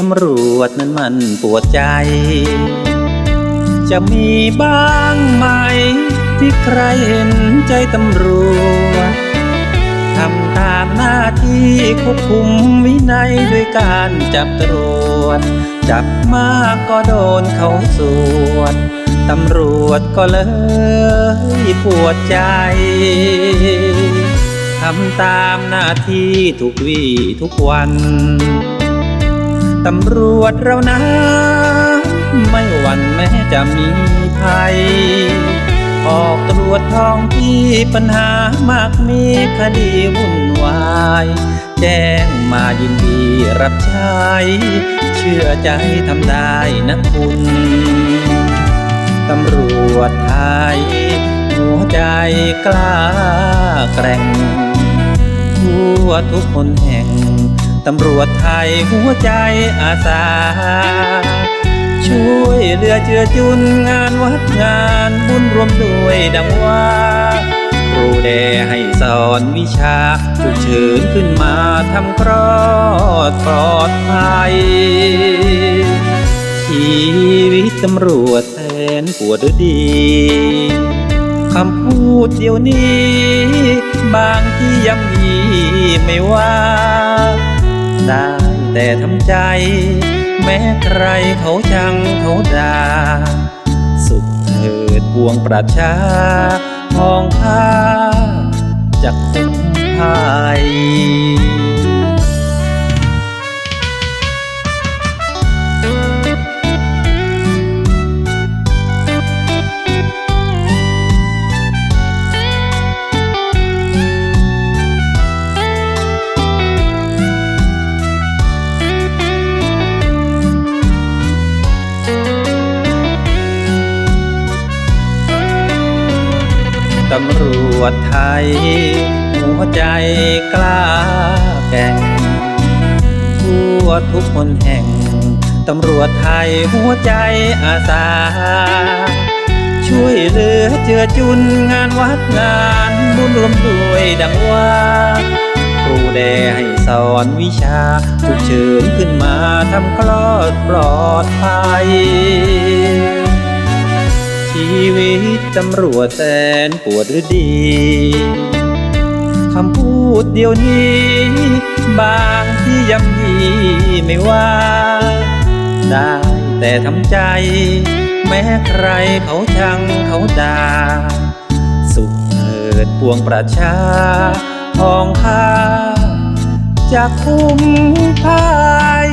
ตำรวจนั้นมันปวดใจ จะมีบ้างไหม ที่ใครเห็นใจตำรวจทำตามหน้าที่ควบคุมวินัยด้วยการจับตรวจ จับมากก็โดนเขาสวดตำรวจก็เลยปวดใจทำตามหน้าที่ทุกวี่ทุกวัน ตำรวจเรานะ ไม่หวั่นแม้จะมีภัย ออกตรวจท้องที่ปัญหามากมีคดีวุ่นวาย แจ้งมายินดีรับใช้ เชื่อใจทำได้นะคุณตำรวจไทย หัวใจกล้าแกร่งทั่วทุกคนแห่ง ตำรวจไทยหัวใจอาสา ช่วยเหลือเจือจุนงานวัดงานบุญรวมด้วยดังว่าครูแดให้สอนวิชาฉุกเฉินขึ้นมาทำคลอดปลอดภัย ชีวิตตำรวจแสนปวดดีคำพูดเดียวนี้ บางที่ยังมีไม่ว่า ได้แต่ทำใจ แม้ใครเขาชังเขาด่าสุขเถิดบวงประชาทองค่าจะคุ้มภัยำรวจไทย หัวใจกล้าแก่ง ทั่วทุกคนแห่ง ตำรวจไทยหัวใจอาสา ช่วยเหลือเจือจุนงานวัดงานบุญรวมด้วยดังว่าครูแดให้สอนวิชาฉุกเฉินขึ้นมาทำคลอดปลอดภัย วิตตำรวจแสนปวดหรือดี คำพูดเดียวนี้ บางที่ยำยีไม่ว่า ได้แต่ทำใจ แม้ใครเขาชังเขาด่า สุขเถิดปวงประชาทองค่าจะคุ้มภัย